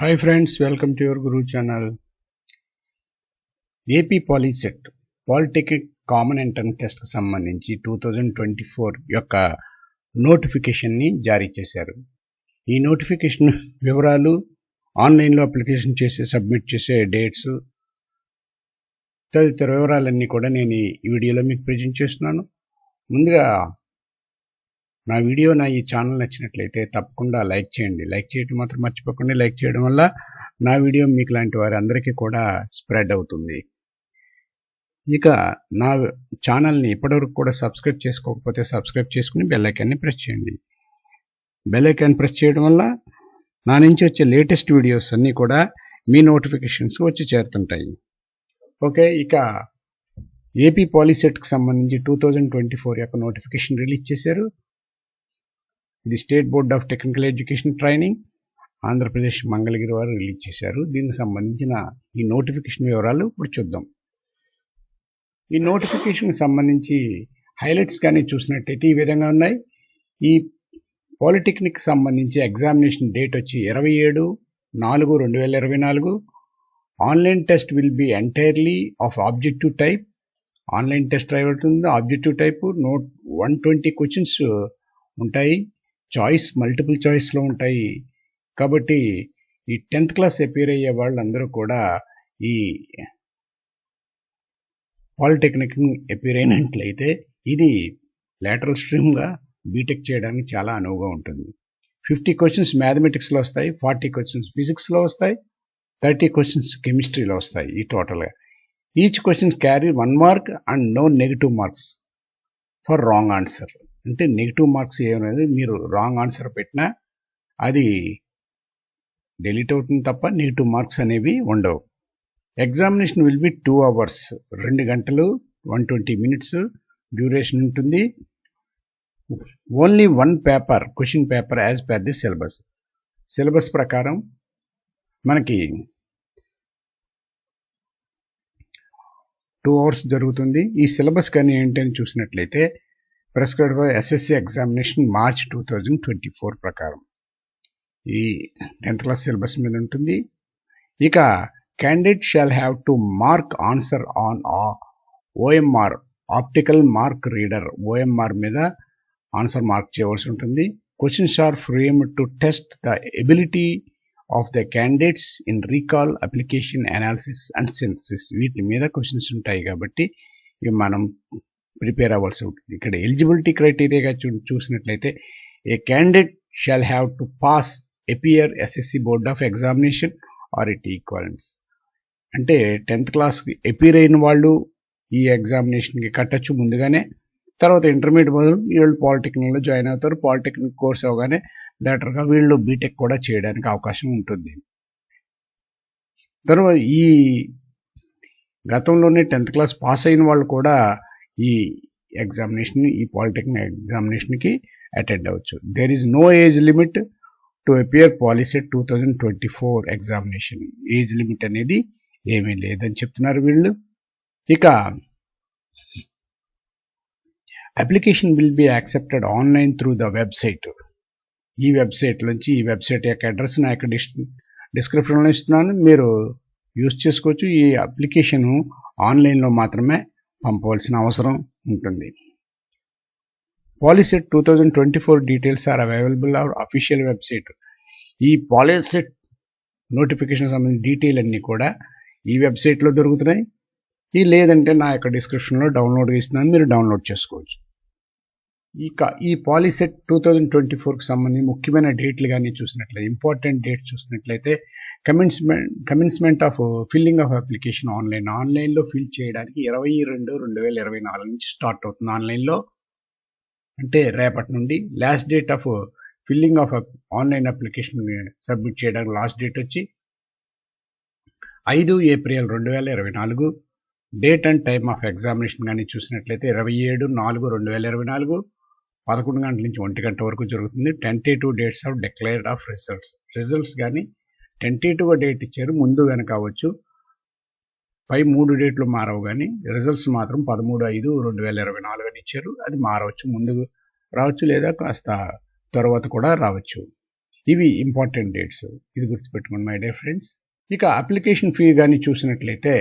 Hi friends welcome to your Guru channel AP Polycet polytechnic common entrance టెస్ట్కి సంబంధించి two thousand twenty four యొక్క నోటిఫికేషన్ని జారీ చేశారు. ఈ నోటిఫికేషన్ వివరాలు ఆన్లైన్లో అప్లికేషన్ చేసే సబ్మిట్ చేసే డేట్స్ తదితర వివరాలన్నీ కూడా నేను ఈ వీడియోలో మీకు ప్రజెంట్ చేస్తున్నాను. ముందుగా నా వీడియో నా ఈ ఛానల్ నచ్చినట్లయితే తప్పకుండా లైక్ చేయండి. లైక్ చేయడం మాత్రం మర్చిపోకండి. లైక్ చేయడం వల్ల నా వీడియో మీకు లాంటి వారి అందరికీ కూడా స్ప్రెడ్ అవుతుంది. ఇక నా ఛానల్ని ఇప్పటివరకు కూడా సబ్స్క్రైబ్ చేసుకోకపోతే సబ్స్క్రైబ్ చేసుకుని బెల్లైకాన్ని ప్రెస్ చేయండి. బెల్లైకాన్ ప్రెస్ చేయడం వల్ల నా నుంచి వచ్చే లేటెస్ట్ వీడియోస్ అన్నీ కూడా మీ నోటిఫికేషన్స్ వచ్చి చేరుతుంటాయి. ఓకే ఇక ఏపీ పాలిసెట్కి సంబంధించి టూ థౌజండ్ ట్వంటీ ఫోర్ యొక్క నోటిఫికేషన్ రిలీజ్ చేశారు. ఇది state board of technical education training Andhra Pradesh Mangalagiri వారు రిలీజ్ చేశారు. దీనికి సంబంధించిన ఈ నోటిఫికేషన్ వివరాలు ఇప్పుడు చూద్దాం. ఈ నోటిఫికేషన్కి సంబంధించి హైలైట్స్ కానీ చూసినట్టయితే ఈ విధంగా ఉన్నాయి. ఈ పాలిటెక్నిక్ సంబంధించి ఎగ్జామినేషన్ డేట్ వచ్చి ఇరవై ఏడు నాలుగు రెండు వేల ఇరవై నాలుగు. Online test will be entirely of objective type. Online test అవుతుంది. Objective type note one twenty questions ఉంటాయి. చాయిస్ మల్టిపుల్ చాయిస్లో ఉంటాయి. కాబట్టి ఈ టెన్త్ క్లాస్ అపీర్ అయ్యే వాళ్ళందరూ కూడా ఈ పాలిటెక్నిక్ అపీర్ అయినట్లయితే ఇది లేటరల్ స్ట్రీమ్గా బీటెక్ చేయడానికి చాలా అనువుగా ఉంటుంది. ఫిఫ్టీ క్వశ్చన్స్ మ్యాథమెటిక్స్లో వస్తాయి ఫార్టీ క్వశ్చన్స్ ఫిజిక్స్లో వస్తాయి థర్టీ క్వశ్చన్స్ కెమిస్ట్రీలో వస్తాయి ఈ టోటల్గా each questions carry one mark and no negative marks for wrong answer అంటే నెగిటివ్ మార్క్స్ ఏమనేది మీరు రాంగ్ ఆన్సర్ పెట్టినా అది డెలీట్ అవుతుంది తప్ప నెగిటివ్ మార్క్స్ అనేవి ఉండవు. Examination will be two hours రెండు గంటలు వన్ ట్వంటీ మినిట్స్ డ్యూరేషన్ ఉంటుంది. Only one paper question paper as per the syllabus syllabus ప్రకారం మనకి టూ అవర్స్ జరుగుతుంది. ఈ సిలబస్ కానీ ఏంటని చూసినట్లయితే prescribed by SSC examination March two thousand twenty four ప్రకారం. ఈ టెన్త్ క్లాస్ సిలబస్ మీద ఉంటుంది. ఇక candidate shall have to mark answer on OMR optical mark reader OMR మీద ఆన్సర్ మార్క్ చేయవలసి ఉంటుంది. Questions are frame to test the ability of the candidates in recall application analysis and synthesis వీటి మీద questions ఉంటాయి కాబట్టి ఇవి మనం prepare అవ్వాల్సి ఉంటుంది. ఇక్కడ ఎలిజిబిలిటీ క్రైటీరియాగా చూ చూసినట్లయితే a candidate shall have to pass appear SSC board of examination or it equivalents అంటే టెన్త్ క్లాస్కి ఎపియర్ అయిన వాళ్ళు ఈ ఎగ్జామినేషన్కి కట్టచ్చు ముందుగానే. తర్వాత ఇంటర్మీడియట్ బదులు వీళ్ళు పాలిటెక్నిక్లో జాయిన్ అవుతారు. పాలిటెక్నిక్ కోర్స్ అవగానే డైరెక్టర్గా వీళ్ళు బీటెక్ కూడా చేయడానికి అవకాశం ఉంటుంది. తర్వాత ఈ గతంలోనే టెన్త్ క్లాస్ పాస్ అయిన వాళ్ళు కూడా ఈ ఎగ్జామినేషన్ ఈ పాలిటెక్నిక్ ఎగ్జామినేషన్కి అటెండ్ అవ్వచ్చు. There is no age limit to appear Polycet two thousand twenty four examination age limit అనేది ఏమీ లేదని చెప్తున్నారు వీళ్ళు. ఇక application will be accepted online through the website ఈ వెబ్సైట్ నుంచి ఈ వెబ్సైట్ యొక్క అడ్రస్ నా యొక్క డిస్ డిస్క్రిప్షన్లో ఇస్తున్నాను. మీరు యూజ్ చేసుకోవచ్చు. ఈ అప్లికేషన్ ఆన్లైన్లో మాత్రమే పంపవలసిన అవసరం ఉంటుంది. Polycet two thousand twenty four details are available our official website ఈ పాలిసెట్ నోటిఫికేషన్ సంబంధించిన డీటెయిల్ అన్నీ కూడా ఈ వెబ్సైట్లో దొరుకుతున్నాయి. ఈ లేదంటే నా యొక్క డిస్క్రిప్షన్లో డౌన్లోడ్ ఇస్తున్నాను మీరు డౌన్లోడ్ చేసుకోవచ్చు. ఇక ఈ పాలిసెట్ టూ థౌజండ్ ట్వంటీ ఫోర్కి సంబంధించి ముఖ్యమైన డేట్లు కానీ చూసినట్లయితే ఇంపార్టెంట్ డేట్ చూసినట్లయితే commencement commencement of filling of application online ఆన్లైన్లో ఫిల్ చేయడానికి ఇరవై రెండు రెండు వేల ఇరవై నాలుగు నుంచి స్టార్ట్ అవుతుంది ఆన్లైన్లో అంటే రేపటి నుండి last date of filling of online application submit చేయడానికి లాస్ట్ డేట్ వచ్చి ఐదు ఏప్రిల్ రెండు వేల ఇరవై నాలుగు. Date and time of examination కానీ చూసినట్లయితే ఇరవై ఏడు నాలుగు రెండు వేల ఇరవై నాలుగు. పదకొండు గంటల నుంచి ఒంటి గంట వరకు జరుగుతుంది. Tentative dates of declared of results results కానీ టెంటేటివ్గా డేట్ ఇచ్చారు ముందు కనుక అవ్వచ్చు. పై మూడు డేట్లు మారవు కానీ రిజల్ట్స్ మాత్రం పదమూడు ఐదు రెండు వేల ఇరవై నాలుగు అని ఇచ్చారు. అది మారవచ్చు ముందు రావచ్చు లేదా కాస్త తర్వాత కూడా రావచ్చు. ఇవి ఇంపార్టెంట్ డేట్స్ ఇది గుర్తుపెట్టుకోండి మై డియర్ ఫ్రెండ్స్ ఇక అప్లికేషన్ ఫీ కానీ చూసినట్లయితే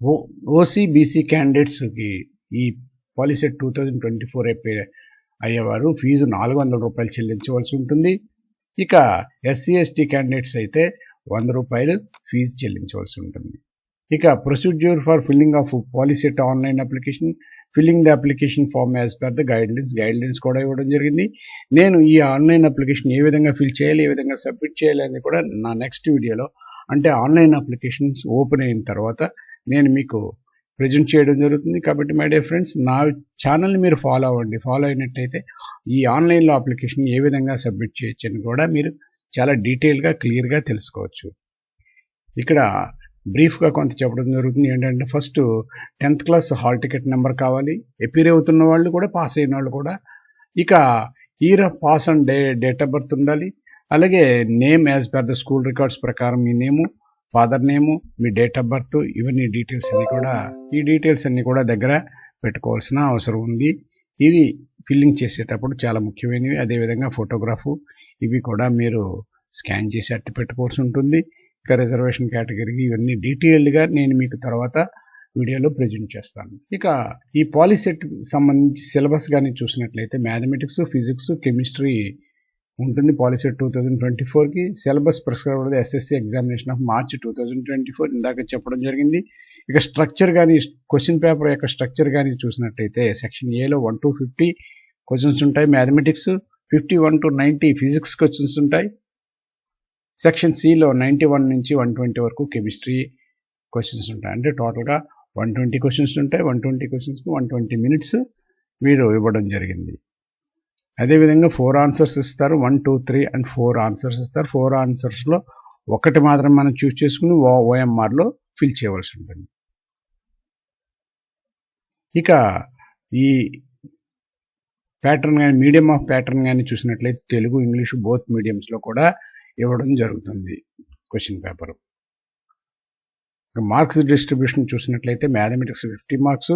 ఓ ఓసీబీసీ క్యాండిడేట్స్కి ఈ Polycet two thousand twenty four అయిపోయి అయ్యేవారు ఫీజు నాలుగు వందల రూపాయలు చెల్లించవలసి ఉంటుంది. ఇక ఎస్సీ ఎస్టీ క్యాండిడేట్స్ అయితే వంద రూపాయలు ఫీజు చెల్లించవలసి ఉంటుంది. ఇక procedure for filling of Polycet online application filling the application form as per the guidelines guidelines కూడా ఇవ్వడం జరిగింది. నేను ఈ ఆన్లైన్ అప్లికేషన్ ఏ విధంగా ఫిల్ చేయాలి ఏ విధంగా సబ్మిట్ చేయాలి అని కూడా నా నెక్స్ట్ వీడియోలో అంటే ఆన్లైన్ అప్లికేషన్స్ ఓపెన్ అయిన తర్వాత నేను మీకు ప్రజెంట్ చేయడం జరుగుతుంది. కాబట్టి మై డియర్ ఫ్రెండ్స్ నా ఛానల్ని మీరు ఫాలో అవ్వండి. ఫాలో అయినట్టయితే ఈ ఆన్లైన్లో అప్లికేషన్ ఏ విధంగా సబ్మిట్ చేయొచ్చు అని కూడా మీరు చాలా డీటెయిల్గా క్లియర్గా తెలుసుకోవచ్చు. ఇక్కడ బ్రీఫ్గా కొంత చెప్పడం జరుగుతుంది. ఏంటంటే first tenth class hall ticket number కావాలి. ఎపీర్ అవుతున్న వాళ్ళు కూడా పాస్ అయిన వాళ్ళు కూడా ఇక year of pass and day date of birth ఉండాలి. అలాగే name as per the school records ప్రకారం మీ నేము ఫాదర్ నేము మీ డేట్ ఆఫ్ బర్త్ ఇవన్నీ డీటెయిల్స్ అన్ని కూడా ఈ డీటెయిల్స్ అన్ని కూడా దగ్గర పెట్టుకోవాల్సిన అవసరం ఉంది. ఇవి ఫిల్లింగ్ చేసేటప్పుడు చాలా ముఖ్యమైనవి. అదేవిధంగా ఫోటోగ్రాఫు ఇవి కూడా మీరు స్కాన్ చేసి అట్టి పెట్టుకోవాల్సి ఉంటుంది. ఇంకా రిజర్వేషన్ కేటగిరీకి ఇవన్నీ డీటెయిల్డ్గా నేను మీకు తర్వాత వీడియోలో ప్రజెంట్ చేస్తాను. ఇక ఈ పాలిసెట్ సంబంధించి సిలబస్ కానీ చూసినట్లయితే మ్యాథమెటిక్స్ ఫిజిక్స్ కెమిస్ట్రీ ఉంటుంది. పాలసీ టూ థౌజండ్ ట్వంటీ ఫోర్కి syllabus prescribe SSC examination of March two thousand twenty four ఇందాక చెప్పడం జరిగింది. ఇక స్ట్రక్చర్ కానీ క్వశ్చన్ పేపర్ యొక్క స్ట్రక్చర్ కానీ చూసినట్టయితే సెక్షన్ ఏలో వన్ టు ఫిఫ్టీ క్వశ్చన్స్ ఉంటాయి. Mathematics fifty one to ninety physics questions ఉంటాయి. సెక్షన్ సిలో నైంటీ వన్ నుంచి వన్ ట్వంటీ వరకు కెమిస్ట్రీ క్వశ్చన్స్ ఉంటాయి. అంటే టోటల్గా వన్ ట్వంటీ క్వశ్చన్స్ ఉంటాయి. వన్ ట్వంటీ క్వశ్చన్స్కి వన్ ట్వంటీ మినిట్స్ మీరు ఇవ్వడం జరిగింది. అదేవిధంగా ఫోర్ ఆన్సర్స్ ఇస్తారు. One two three and four answers ఇస్తారు. ఫోర్ ఆన్సర్స్లో ఒకటి మాత్రం మనం చూస్ చేసుకుని ఓ ఓఎంఆర్లో ఫిల్ చేయవలసి ఉంటుంది. ఇక ఈ ప్యాటర్న్ కానీ మీడియం ఆఫ్ ప్యాటర్న్ కానీ చూసినట్లయితే తెలుగు ఇంగ్లీషు బోత్ మీడియంస్లో కూడా ఇవ్వడం జరుగుతుంది క్వశ్చన్ పేపర్ మార్క్స్ డిస్ట్రిబ్యూషన్ చూసినట్లయితే మ్యాథమెటిక్స్ ఫిఫ్టీ మార్క్స్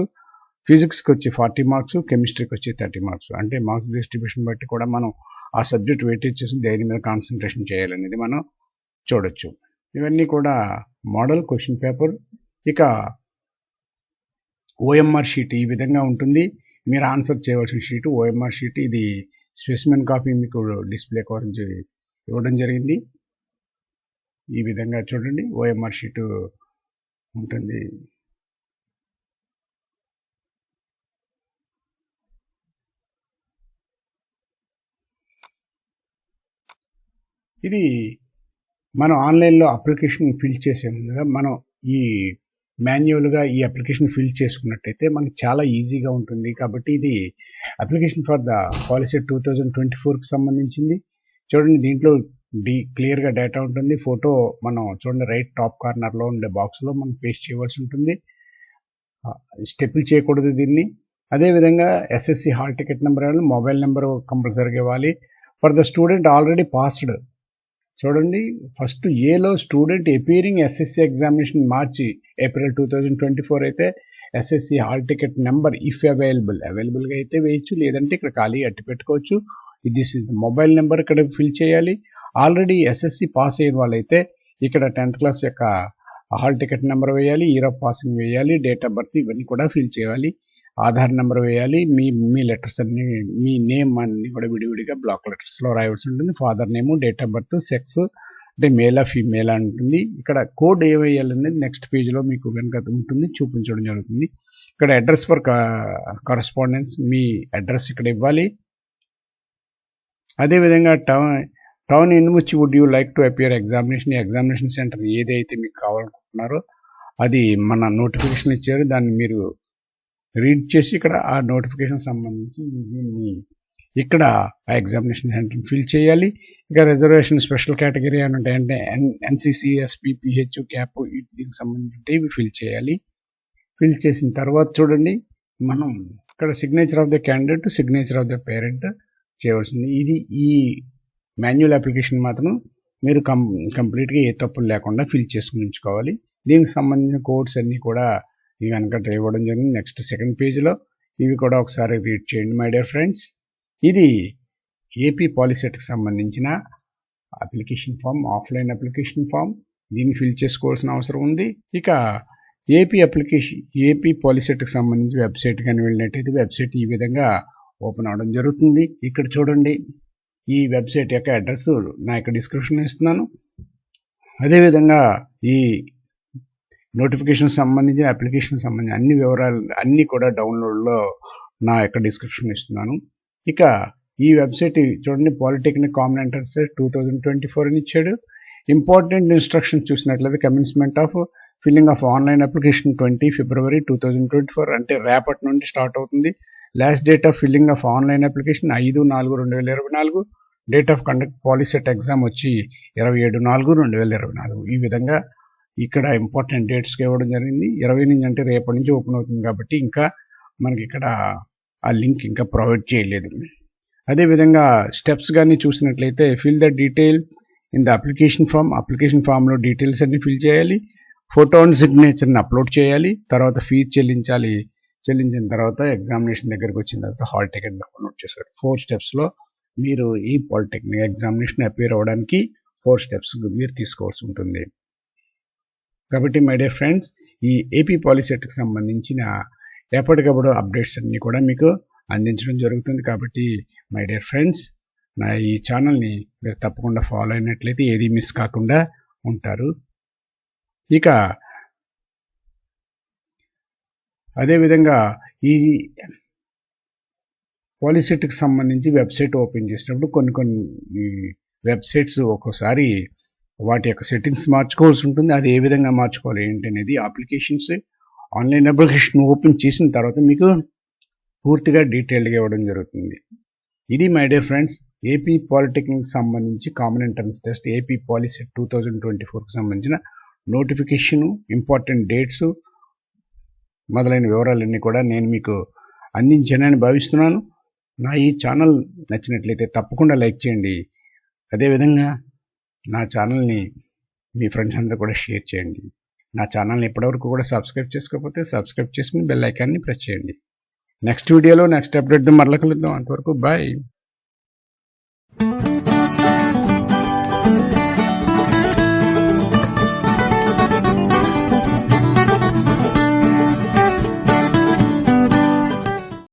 ఫిజిక్స్కి వచ్చి ఫార్టీ మార్క్స్ కెమిస్ట్రీకి వచ్చి థర్టీ మార్క్స్. అంటే మార్క్స్ డిస్ట్రిబ్యూషన్ బట్టి కూడా మనం ఆ సబ్జెక్ట్ వెయిటేజ్ చేసి దేని మీద కాన్సన్ట్రేషన్ చేయాలనేది మనం చూడొచ్చు. ఇవన్నీ కూడా మోడల్ క్వశ్చన్ పేపర్. ఇక ఓఎంఆర్ షీట్ ఈ విధంగా ఉంటుంది. మీరు ఆన్సర్ చేయవలసిన షీట్ ఓఎంఆర్ షీట్. ఇది స్పెసిమెన్ కాపీ మీకు డిస్ప్లే గురించి ఇవ్వడం జరిగింది. ఈ విధంగా చూడండి. ఓఎంఆర్ షీటు ఉంటుంది. ఇది మనం ఆన్లైన్లో అప్లికేషన్ ఫిల్ చేసే ముందుగా మనం ఈ మాన్యువల్గా ఈ అప్లికేషన్ ఫిల్ చేసుకున్నట్టయితే మనకి చాలా ఈజీగా ఉంటుంది. కాబట్టి ఇది application for the Polycet two thousand twenty ఫోర్కి సంబంధించింది. చూడండి దీంట్లో డి క్లియర్గా డేటా ఉంటుంది. ఫోటో మనం చూడండి రైట్ టాప్ కార్నర్లో ఉండే బాక్స్లో మనం పేస్ట్ చేయవలసి ఉంటుంది. స్టెప్లు చేయకూడదు దీన్ని. అదేవిధంగా ఎస్ఎస్సి హాల్ టికెట్ నెంబర్ ఇవ్వాలి మొబైల్ నెంబర్ కంపల్సరీగా ఇవ్వాలి. For the student already passed చూడండి ఫస్ట్ ఏలో student appearing SSC examination March April two thousand twenty four అయితే SSC hall ticket number if available అవైలబుల్గా అయితే వేయచ్చు లేదంటే ఇక్కడ ఖాళీ అట్టి పెట్టుకోవచ్చు. దిస్ ఇస్ మొబైల్ నెంబర్ ఇక్కడ ఫిల్ చేయాలి. ఆల్రెడీ ఎస్ఎస్సి పాస్ అయిన వాళ్ళైతే ఇక్కడ టెన్త్ క్లాస్ యొక్క హాల్ టికెట్ నెంబర్ వేయాలి ఇయర్ ఆఫ్ పాసింగ్ వేయాలి డేట్ ఆఫ్ బర్త్ ఇవన్నీ కూడా ఫిల్ చేయాలి. ఆధార్ నెంబర్ వేయాలి. మీ మీ లెటర్స్ అన్ని మీ నేమ్ అన్ని కూడా విడివిడిగా బ్లాక్ లెటర్స్లో రాయవలసి ఉంటుంది. Father name date of birth sex అంటే మేలా ఫీమేల్ ఉంటుంది ఇక్కడ కోడ్ ఏ వేయాలనేది నెక్స్ట్ పేజ్లో మీకు కనుక ఉంటుంది. చూపించడం జరుగుతుంది. ఇక్కడ అడ్రస్ ఫర్ కరస్పాండెన్స్ మీ అడ్రస్ ఇక్కడ ఇవ్వాలి. అదేవిధంగా town town in which would you like to appear examination examination centre ఏదైతే మీకు కావాలనుకుంటున్నారో అది మన నోటిఫికేషన్ ఇచ్చారు. దాన్ని మీరు రీడ్ చేసి ఇక్కడ ఆ నోటిఫికేషన్ సంబంధించి దీన్ని ఇక్కడ ఆ ఎగ్జామినేషన్ సెంటర్ని ఫిల్ చేయాలి. ఇక రిజర్వేషన్ స్పెషల్ కేటగిరీ అని ఉంటాయంటే N NCC SP PH CAP దీనికి సంబంధించి ఇవి ఫిల్ చేయాలి. ఫిల్ చేసిన తర్వాత చూడండి మనం ఇక్కడ signature of the candidate signature of the parent చేయవలసింది. ఇది ఈ మాన్యువల్ అప్లికేషన్ మాత్రం మీరు కం కంప్లీట్గా ఏ తప్పులు లేకుండా ఫిల్ చేసుకుని ఉంచుకోవాలి. దీనికి సంబంధించిన కోడ్స్ అన్నీ కూడా ఇవి కనుక ఇవ్వడం జరిగింది. నెక్స్ట్ సెకండ్ పేజీలో ఇవి కూడా ఒకసారి రీడ్ చేయండి మై డియర్ ఫ్రెండ్స్ ఇది ఏపీ పాలిసెట్కి సంబంధించిన application form offline application form దీన్ని ఫిల్ చేసుకోవాల్సిన అవసరం ఉంది. ఇక ఏపీ అప్లికేషన్ ఏపీ పాలిసెట్కి సంబంధించి వెబ్సైట్ కానీ వెళ్ళినట్టయితే వెబ్సైట్ ఈ విధంగా ఓపెన్ అవడం జరుగుతుంది. ఇక్కడ చూడండి ఈ వెబ్సైట్ యొక్క అడ్రస్ నా యొక్క డిస్క్రిప్షన్ ఇస్తున్నాను. అదేవిధంగా ఈ నోటిఫికేషన్ సంబంధించిన అప్లికేషన్ సంబంధించిన అన్ని వివరాలు అన్నీ కూడా డౌన్లోడ్లో నా యొక్క డిస్క్రిప్షన్ ఇస్తున్నాను. ఇక ఈ వెబ్సైట్ చూడండి polytechnic common entrance two thousand twenty four అని ఇచ్చాడు. ఇంపార్టెంట్ ఇన్స్ట్రక్షన్స్ చూసినట్లయితే commencement of filling of online application twenty February two thousand twenty four అంటే రేపటి నుండి స్టార్ట్ అవుతుంది. Last date of filling of online application ఐదు నాలుగు రెండు వేల ఇరవై నాలుగు. Date of conduct Polycet exam వచ్చి ఇరవై ఏడు నాలుగు రెండు వేల ఇరవై నాలుగు. ఈ విధంగా ఇక్కడ ఇంపార్టెంట్ డేట్స్కి ఇవ్వడం జరిగింది. ఇరవై నుంచి అంటే రేపటి నుంచి ఓపెన్ అవుతుంది కాబట్టి ఇంకా మనకి ఇక్కడ ఆ లింక్ ఇంకా ప్రొవైడ్ చేయలేదు. అదేవిధంగా స్టెప్స్ కానీ చూసినట్లయితే fill the detail in the application form application ఫామ్లో డీటెయిల్స్ అన్ని ఫిల్ చేయాలి. ఫోటో అండ్ సిగ్నేచర్ని అప్లోడ్ చేయాలి. తర్వాత ఫీజు చెల్లించాలి. చెల్లించిన తర్వాత ఎగ్జామినేషన్ దగ్గరికి వచ్చిన తర్వాత హాల్ టికెట్ డౌన్లోడ్ చేశారు ఫోర్ స్టెప్స్లో మీరు ఈ పాలిటెక్నిక్ ఎగ్జామినేషన్ అపేర్ అవ్వడానికి ఫోర్ స్టెప్స్ మీరు తీసుకోవాల్సి ఉంటుంది. కాబట్టి మై డియర్ ఫ్రెండ్స్ ఈ ఏపీ పాలిసెట్కి సంబంధించిన ఎప్పటికప్పుడు అప్డేట్స్ అన్నీ కూడా మీకు అందించడం జరుగుతుంది. కాబట్టి మై డియర్ ఫ్రెండ్స్ నా ఈ ఛానల్ని మీరు తప్పకుండా ఫాలో అయినట్లయితే ఏది మిస్ కాకుండా ఉంటారు. ఇక అదేవిధంగా ఈ పాలిసెట్కి సంబంధించి వెబ్సైట్ ఓపెన్ చేసినప్పుడు కొన్ని కొన్ని వెబ్సైట్స్ ఒక్కోసారి వాటి యొక్క సెట్టింగ్స్ మార్చుకోవాల్సి ఉంటుంది. అది ఏ విధంగా మార్చుకోవాలి ఏంటి అనేది అప్లికేషన్స్ ఆన్లైన్ అప్లికేషన్ ఓపెన్ చేసిన తర్వాత మీకు పూర్తిగా డీటెయిల్డ్గా ఇవ్వడం జరుగుతుంది. ఇది my dear friends AP polytechnic సంబంధించి common entrance test AP Polycet two thousand twenty ఫోర్కి సంబంధించిన నోటిఫికేషను ఇంపార్టెంట్ డేట్స్ మొదలైన వివరాలన్నీ కూడా నేను మీకు అందించానని భావిస్తున్నాను. నా ఈ ఛానల్ నచ్చినట్లయితే తప్పకుండా లైక్ చేయండి. అదేవిధంగా నా ఛానల్ని మీ ఫ్రెండ్స్ అందరూ కూడా షేర్ చేయండి. నా ఛానల్ని ఇప్పటివరకు కూడా సబ్స్క్రైబ్ చేసుకోకపోతే సబ్స్క్రైబ్ చేసుకుని బెల్ ఐకాన్ని ప్రెస్ చేయండి. నెక్స్ట్ వీడియోలో నెక్స్ట్ అప్డేట్తో మరల కలుద్దాం. అంతవరకు బాయ్.